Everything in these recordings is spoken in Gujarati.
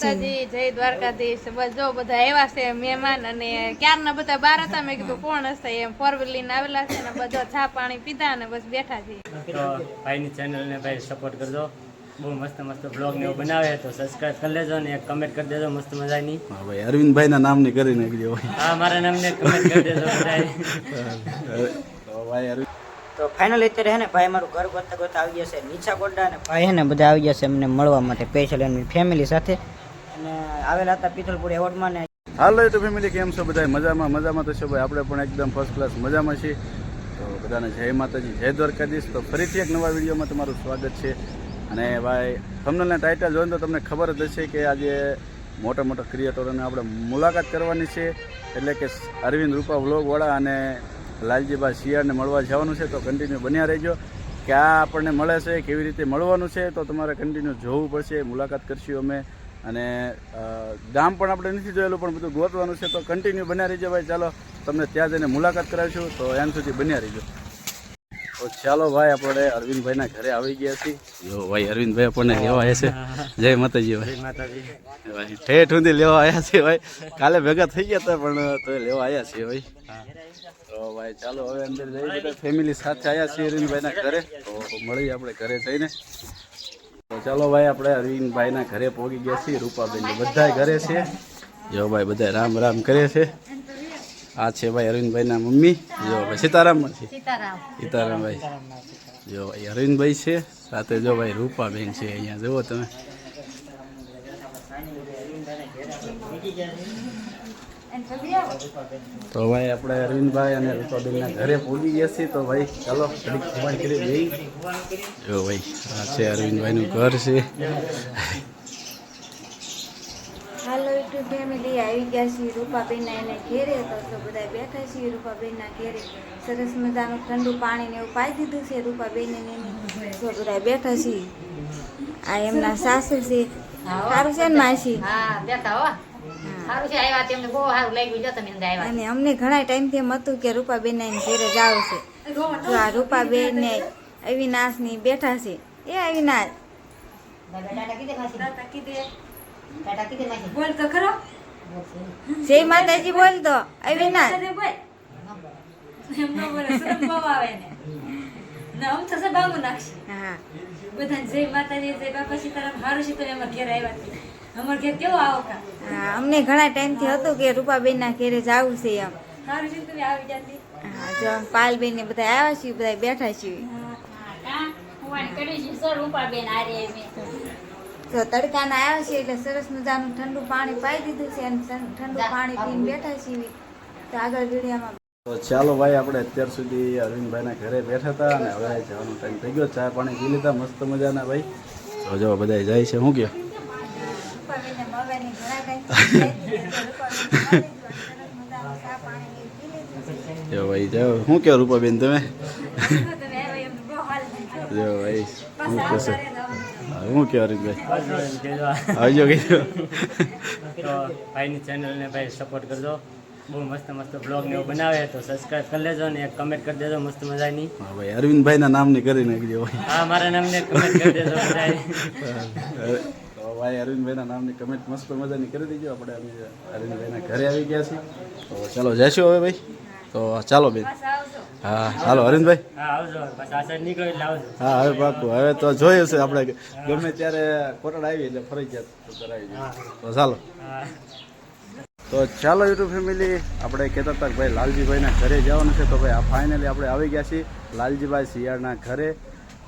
માતાજી જય દ્વારકાધીશ. બસ જો બધા એવા છે મહેમાન અને ક્યારના બધા બાર હતા મેં કીધું કોણ હશે? એમ ફોર વ્હીલ લઈને આવેલા છે ને બધા ચા પાણી પીધા અને બસ બેઠા છીએ. તો ભાઈની ચેનલને ભાઈ સપોર્ટ કરજો. બહુ મસ્ત મસ્ત બ્લોગ ને એવું બનાવે તો સબસ્ક્રાઇબ કરી લેજો ને કમેન્ટ કરી દેજો મસ્ત મજાની. હા ભાઈ અરવિંદભાઈના નામની કરી નાખજો હા મારા નામને કમેન્ટ કરી દેજો બધાય તો ભાઈ અરવિંદ તો ફાઇનલ અત્યારે હે ને ભાઈ મારું ઘર ગોતા ગોતા આવી જશે નીચા ગોડા અને ભાઈ હે ને બધા આવી જશે એમને મળવા માટે સ્પેશિયલ એમની ફેમિલી સાથે. અને આવેલા હતા પિથલપુર એવોર્ડમાં ને હાલો યુટ્યુબ ફેમિલી કેમ છો? બધા મજામાં? મજામાં તો છે ભાઈ. આપણે પણ એકદમ ફર્સ્ટ ક્લાસ મજામાં છીએ. તો બધાને જય માતાજી, જય દ્વારકાધીશ. તો ફરીથી એક નવા વિડીયોમાં તમારું સ્વાગત છે. અને ભાઈ થંબનેલના ટાઇટલ જોઈને તો તમને ખબર જ હશે કે આજે મોટા મોટા ક્રિએટરોને આપણે મુલાકાત કરવાની છે. એટલે કે અરવિંદ રૂપા વ્લોગવાળા અને લાલજીભાઈ શિયાળને મળવા જવાનું છે. તો કન્ટિન્યુ બન્યા રહેજો. કે આ આપણને મળે છે, કેવી રીતે મળવાનું છે, તો તમારે કન્ટિન્યુ જોવું પડશે. મુલાકાત કરશું અમે. અને ગામ પણ આપણે નથી જોયેલું પણ બધું ગોતવાનું છે તો કન્ટિન્યુ બન્યા રહીજો ભાઈ ચાલો તમને ત્યાં જઈને મુલાકાત કરાવીશું તો એમ સુધી બન્યા રહીજો. તો ચાલો ભાઈ આપણે અરવિંદભાઈના ઘરે આવી ગયા છીએ. જો ભાઈ અરવિંદભાઈ આપણને લેવા આવ્યા છે. જય માતાજી ભાઈ. માતાજી. ભાઈ ઠેઠ સુધી લેવા આવ્યા છે ભાઈ. કાલે ભેગા થઈ ગયા હતા પણ તો લેવા આવ્યા છીએ ભાઈ. તો ભાઈ ચાલો હવે અંદર જઈએ બધા ફેમિલી સાથે આવ્યા છીએ અરવિંદભાઈના ઘરે. તો મળીએ આપણે ઘરે જઈને. ચાલો ભાઈ આપણે અરવિંદભાઈના ઘરે પહોંચી ગયા છીએ રૂપાબેન બધાય ઘરે છે. જો ભાઈ બધા રામ રામ કરે છે. આ છે ભાઈ અરવિંદભાઈના મમ્મી. જો ભાઈ સીતારામ છે. સીતારામ. સીતારામભાઈ. જો ભાઈ અરવિંદભાઈ છે. સાથે જો ભાઈ રૂપાબેન છે અહીંયા. જુઓ તમે. તો ભાઈ આપણે અરવિંદભાઈ અને રૂપાબેનના ઘરે પહોંચી ગયા છીએ. તો ભાઈ ચાલો ઘડીક ખબર કરી જઈ જો ભાઈ આ છે અરવિંદભાઈનું ઘર છે. હાલો યુટ્યુબ ફેમિલી આવી ગયા છીએ રૂપાબેનના એને ઘેરે. તો તો બધા બેઠા છીએ રૂપાબેનના ઘેરે. સરસ મજાનું ઠંડુ પાણીને એવું પાઈ દીધું છે રૂપાબેનને. એને. તો બધા બેઠા છીએ. આ એમના સાસુ છે. સારું છે ને માસી? હા બેઠા હો. સારું છે આવ્યા તેમને બહુ સારું લાગ્યું. જો તમે આવ્યા. અને અમને ઘણા ટાઈમથી એમ હતું કે રૂપાબેન ના ઘેરે જાવ છે. તો આ રૂપાબેન ને અવિનાશની બેઠા છે. એ અવિનાશ. બોલ તો ખરો. જય માતાજી બોલ તો અવિનાશ. બોલ. આવે ને. ના આમ થશે બાંગુ નાખશે. હા. બધા જય માતાજી જય બાપા સીતારામ. હારું છે તમે અમારા ઘેર આવ્યા છે. અમારા ઘેર કેવો આવો કા હા અમને ઘણા ટાઈમથી હતું કે રૂપાબેન ના ઘેરે જવું છે એમ. હારું છે તમે આવી જાતી? હા જો પાલબેન ને બધા આવ્યા છીએ બધા બેઠા છીએ. તો તડકાના આવ્યા છે એટલે સરસ મજાનું ઠંડુ પાણી પાઈ દીધું છે અને ઠંડુ પાણી પીને બેઠા છીએ. તો આગળ વિડીયોમાં તો ચાલો ભાઈ આપણે અત્યાર સુધી અરવિંદભાઈના ઘરે બેઠા હતા અને હવે જવાનો ટાઈમ થઈ ગયો. ચા પાણી પી લીધા મસ્ત મજાના ભાઈ. તો જો બધા જાય છે. શું છે. જો ભાઈ જાઓ શું કહો રૂપાબેન તમે? જો ભાઈ શું કહેશો? હું કહો અરવિંદભાઈ? આવજો કહેજો. ભાઈની ચેનલને ભાઈ સપોર્ટ કરજો. બહુ મસ્ત મસ્ત બ્લોગ ને એવું બનાવે તો સબસ્ક્રાઇબ કરી લેજો ને એક કમેન્ટ કરી દેજો મસ્ત મજાની. હા ભાઈ અરવિંદભાઈના નામની કરી નાખજો હા મારા નામને કમેન્ટ કરી દેજો તો ભાઈ અરવિંદભાઈના નામની કમેન્ટ મસ્ત મજાની કરી દેજો. આપણે અમે અરવિંદભાઈના ઘરે આવી ગયા છીએ. તો ચાલો જઈશું હવે ભાઈ? તો ચાલો બેન. હા ચાલો અરવિંદભાઈ. હા હવે પાકું હવે તો જોયું છે આપણે. ગમે ત્યારે કોટડ આવી એટલે ફરજિયાત તો કરાવી તો ચાલો. તો ચાલો યુટ્યુબ ફેમિલી આપણે કહેતા હતા કે ભાઈ લાલજીભાઈના ઘરે જવાનું છે. તો ભાઈ આ ફાઇનલી આપણે આવી ગયા છીએ લાલજીભાઈ શિયાળના ઘરે.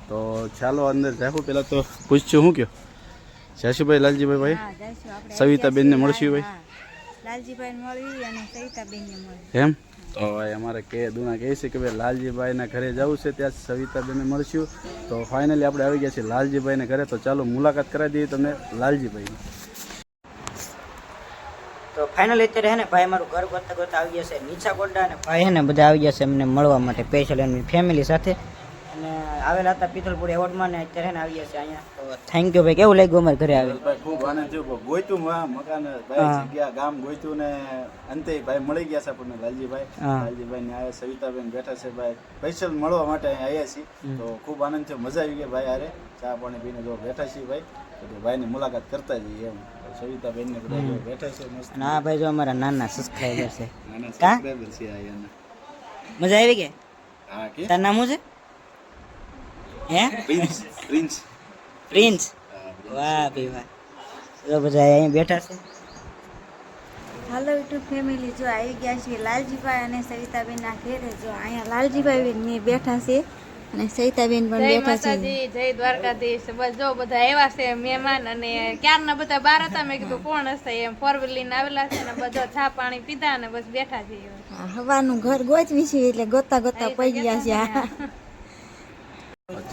તો ચાલો અંદર જાવું પહેલાં તો પૂછશું શું કયો? જાશુભાઈ લાલજીભાઈ ભાઈ. હા સવિતાબેનને મળશું ભાઈ. લાલજીભાઈ મળવી અને સવિતાબેનને એમ? તો ભાઈ અમારે કે દુના કહે છે કે ભાઈ લાલજીભાઈના ઘરે જવું છે ત્યાં સવિતાબેનને મળશું. તો ફાઇનલી આપણે આવી ગયા છીએ લાલજીભાઈને ઘરે. તો ચાલો મુલાકાત કરાવી દઈએ તમને લાલજીભાઈની. તો ફાઇનલ અત્યારે હે ને ભાઈ મારું ઘર ગોતા ગોતા આવી જશે. નીચા ગોડા અને ભાઈ હે ને બધા આવી જશે એમને મળવા માટે સ્પેશિયલ એમની ફેમિલી સાથે. અને આવેલા હતા પિથલપુર એવોર્ડમાં ને અત્યારે ને આવી જશે અહીંયા. તો થેન્ક યુ ભાઈ. કેવું લાગ્યું અમારે ઘરે આવે? ભાઈ ખૂબ આનંદ થયો. ગોઈતું મકાન ભાઈ જગ્યા ગામ ગોઈતું ને અંતે ભાઈ મળી ગયા છે આપણને લાલજીભાઈ. લાલજીભાઈ ને આયા સવિતાબેન બેઠા છે ભાઈ. સ્પેશિયલ મળવા માટે અહીંયા આવ્યા છીએ. તો ખૂબ આનંદ થયો. મજા આવી ગઈ ભાઈ આરે ચા પાણી પીને જો બેઠા છીએ ભાઈ. તો ભાઈની મુલાકાત કરતા જઈએ એમ. સવિતાબેન ને બધા બેઠા છે મસ્ત. અને ભાઈ જો અમારા નાના સબસ્ક્રાઈબર છે. કા? સબસ્ક્રાઈબર છે આ એના. મજા આવી કે? હા કે? તારું નામ શું છે? હે? Prince Prince. પ્રિન્સ? વાહ ભાઈ વાહ. જો બધા અહીં બેઠા છે. હાલો યુટ્યુબ ફેમિલી જો આવી ગયા છે લાલજીભાઈ અને સવિતાબેનના ઘેરે. જો અહીંયા લાલજીભાઈ બેઠા છે. અને સવિતાબેન પણ બેઠા છે. જય દ્વારકાધીશ. બસ જો બધા આવ્યા છે મહેમાન અને ક્યારના બધા બહાર હતા? મેં કીધું કોણ હશે? એમ ફોર વ્હીલ લઈને આવેલા છે ને બધા ચા પાણી પીધા અને બસ બેઠા છે હવાનું ઘર ગોચવી છે એટલે ગોતા ગોતા પડી ગયા છે.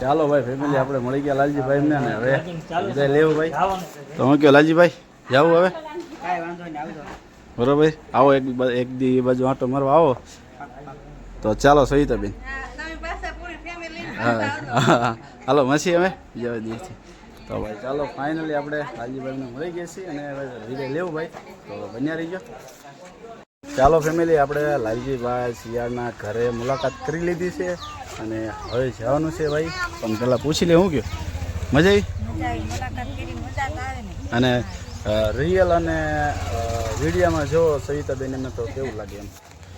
ચાલો ભાઈ ફેમિલી આપણે મળી ગયા લાલજીભાઈ ને અને હવે વિદાય લેવું ભાઈ. તો હું કયો લાલજીભાઈ જાવું હવે. બરોબર? આવો એક બા- એક દી એ બાજુ આંટો મારવા આવો. તો ચાલો સહિતાબેન હા, તમે પાછા પૂરી ફેમિલી હા હા. હાલો મસી અમે બીજા દિવસથી. તો ભાઈ ચાલો ફાઇનલી આપણે હાજીભાઈને મળી ગયા છીએ અને હવે વિદાય લેવું ભાઈ. તો બન્યા રહીજો. ચાલો ફેમિલી આપણે લાલજીભાઈ શિયાળના ઘરે મુલાકાત કરી લીધી છે અને હવે જવાનું છે ભાઈ. પણ પહેલાં પૂછી લે હું કયો મજા આવી? અને રિયલ અને વિડીયામાં જો સવિતાબેન એમને તો કેવું લાગે એમ?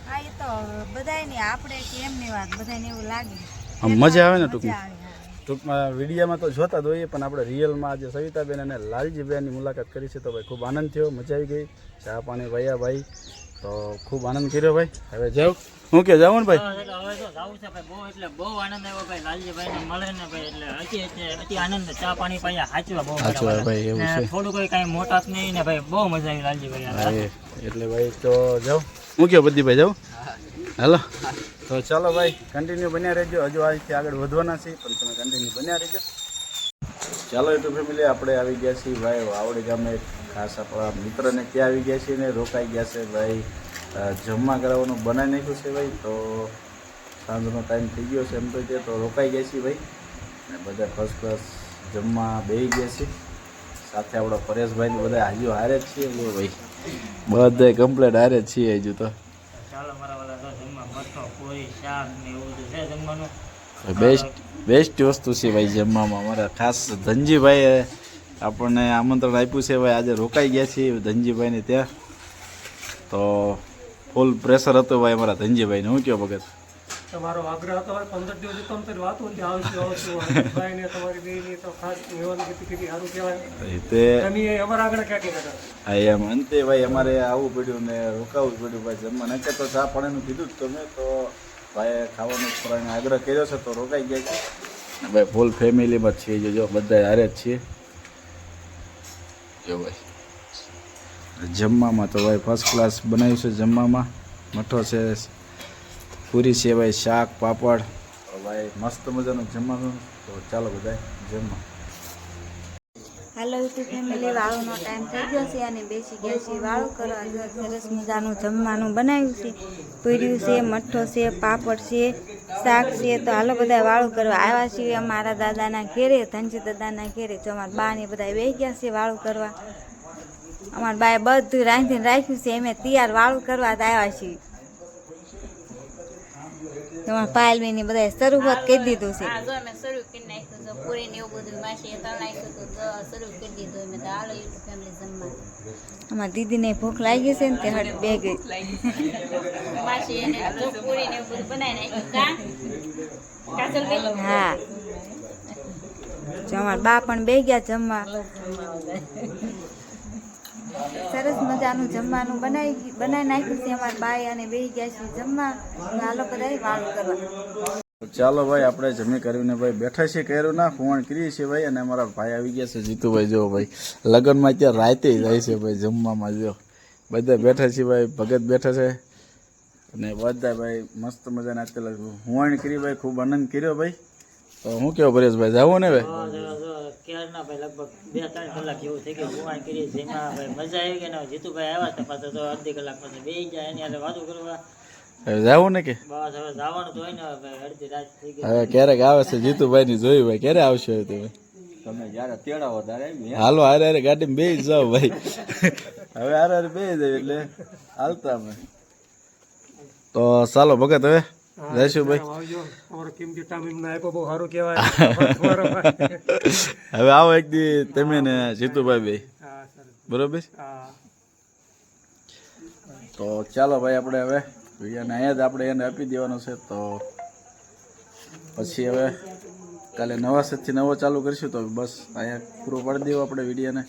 હા એ તો બધાની આપણે કે એમની વાત બધાને એવું લાગે. આમ મજા આવે ને ટૂંકમાં? ટૂંકમાં વિડીયામાં તો જોતા જ હોઈએ પણ આપણે રિયલમાં આજે સવિતાબેન અને લાલજીબેનની મુલાકાત કરી છે તો ભાઈ ખૂબ આનંદ થયો મજા આવી ગઈ. ચા પાણી વયા ભાઈ તો ખૂબ આનંદ કર્યો ભાઈ. હવે જાઉં હું કે જાઉં ને ભાઈ? એટલે હવે તો જાવું છે ભાઈ બહુ એટલે બહુ આનંદ આવ્યો ભાઈ લાલજીભાઈ મળે ને ભાઈ એટલે અતિ અતિ- અતિ આનંદ ચા પાણી પાયા હાચવા બહુ હાચવા ભાઈ, એવું છે. થોડું કોઈ કાંઈ મોટા જ નહીં ને ભાઈ બહુ મજા આવી લાલજીભાઈ. એટલે ભાઈ તો જાઉં હું કે બધી જાઉં હાલો. તો ચાલો ભાઈ કન્ટિન્યુ બન્યા રહેજો. હજુ આજથી આગળ વધવાના છીએ, પણ તમે કન્ટિન્યુ બન્યા રહેજો. ચાલો યુટ્યુબ ફેમિલી આપણે આવી ગયા છીએ ભાઈ, વાવડી ગામે ખાસ આપણા મિત્રને ત્યાં આવી ગયા છીએ ને રોકાઈ ગયા છે ભાઈ. જમવા કરાવવાનું બનાવી નાખ્યું છે ભાઈ, તો સાંજનો ટાઈમ થઈ ગયો છે એમ તો તે તો રોકાઈ ગયા છીએ ભાઈ. અને બધા ફર્સ્ટ ક્લાસ જમવા બેસી ગયા છીએ સાથે આપણા પરેશભાઈ બધા હજુ હારે જ છીએ. ભાઈ, બધા કમ્પ્લેટ હારે જ છીએ હજુ તો. ચાલો, મારા પૂરી શાક બેસ્ટ બેસ્ટ વસ્તુ છે ભાઈ જમવામાં. અમારા ખાસ ધનજીભાઈએ આપણને આમંત્રણ આપ્યું છે ભાઈ. આજે રોકાઈ ગયા છીએ ધનજીભાઈને ત્યાં. તો ફૂલ પ્રેશર હતું ભાઈ અમારા ધનજીભાઈને. હું કયો ભગત? તમારો આગ્રહ હતો હવે પંદર દિવસ તો અંતર વાત હતી આવશું આવશું ભાઈ ને તમારી બેની તો ખાસ મેવાની કીધી સારું કહેવાય. તે તમે એ અમારા આગળ ક્યાંથી નતા હા એમ અંતે ભાઈ અમારે આવવું પડ્યું ને રોકાવું પડ્યું ભાઈ જમવા. કે તો ચા પાણીનું કીધું જ તમે તો ભાઈ ખાવાનું ખોરાકનો આગ્રહ કર્યો છે તો રોકાઈ ગયા છે. ભાઈ ફૂલ ફેમિલીમાં છીએ જો જો બધા હારે જ છીએ. જો ભાઈ. જમવામાં તો ભાઈ ફર્સ્ટ ક્લાસ બનાવ્યું છે જમવામાં. મઠો છે પૂરી સેવાય શાક પાપડ. ભાઈ મસ્ત મજાનું જમવાનું. તો ચાલો બધા જમવા. હાલો યુટ્યુબ ફેમિલી વાળુનો ટાઈમ થઈ ગયો છે અને બેસી ગયા છે વાળું કરવા સરસ મજાનું જમવાનું બનાવ્યું છે. પૂર્યું છે મઠ્ઠો છે પાપડ છે શાક છે. તો હાલો બધા વાળું કરવા આવ્યા છીએ અમારા દાદાના ઘેરે ધનજી દાદાના ઘેરે. જો અમારા બા ને બધા બે ગયા છે વાળું કરવા અમારા બાએ બધું રાંધીને રાખ્યું છે. એમે તૈયાર વાળું કરવા જ આવ્યા છીએ. તમારા પાયલબેન ને બધા શરૂઆત કરી દીધું છે. હા જો શરૂ કરી નાખ્યું છે પૂરી ને એવું બધું માસી તળ નાખ્યું જો શરૂ કરી દીધું. અમે તો હાલો યુટ્યુબ ફેમિલી જમવા. અમારા દીદીને ભૂખ લાગી છે ને તે હટ બે ગઈ. માસી એને જો પૂરી ને એવું બધું બનાવી નાખ્યું. કા? હા. અમારા બા પણ બે ગયા જમવા. સરસ મજાનું જમવાનું બનાવી બનાવી નાખ્યું છે. અમારા બાઈ અને બે ગયા છે જમવા. હાલો બધા વાળું કરવા. ચાલો ભાઈ, આપણે જમી કરીને ભાઈ બેઠા છીએ કર્યું ના ફોન કરીએ છીએ ભાઈ અને અમારા ભાઈ આવી ગયા છે જીતુભાઈ. જો ભાઈ, લગ્નમાં અત્યારે રાતે જાય છે ભાઈ જમવામાં, જો. બધા બેઠા છીએ ભાઈ, ભગત બેઠા છે. અને બધા ભાઈ મસ્ત મજાના અત્યારે. હુવાણ કરી ભાઈ, ખૂબ આનંદ કર્યો ભાઈ. તો હું કેવો પરેશભાઈ જાવું ને જો- જો ભાઈ લગભગ બે ત્રણ કલાક એવું થઈ ગયું ગુવાણ કરીએ ભાઈ મજા આવી ગઈ ને જીતુભાઈ આવ્યા હતા પાછા તો અડધી કલાક પછી બે જાય એની હારે વાતો કરવા. હવે જાવું ને કે? બસ હવે જવાનું તો હોય ને ભાઈ અડધી રાત થઈ ગઈ. હવે ક્યારેક આવે છે જીતુભાઈ ની જોયું ભાઈ ક્યારે આવશે હવે તમે? તમે જ્યારે તેડાવો ત્યારે હાલો હારે હારે ગાડી બે જાઓ ભાઈ. હવે હારે હારે બે જાય એટલે હાલતા અમે. તો ચાલો ભગત હવે. ભાઈ. ભાઈ. હવે આવો એક દી તમે ને જીતુભાઈ બે. બરોબર? તો ચાલો ભાઈ આપણે હવે વિડીયોને અહીંયા જ આપણે એને આપી દેવાનો છે. તો પછી હવે કાલે નવા સેટથી નવો ચાલુ કરીશું તો બસ અહીંયા પૂરો પાડી દેવો આપણે વિડીયોને.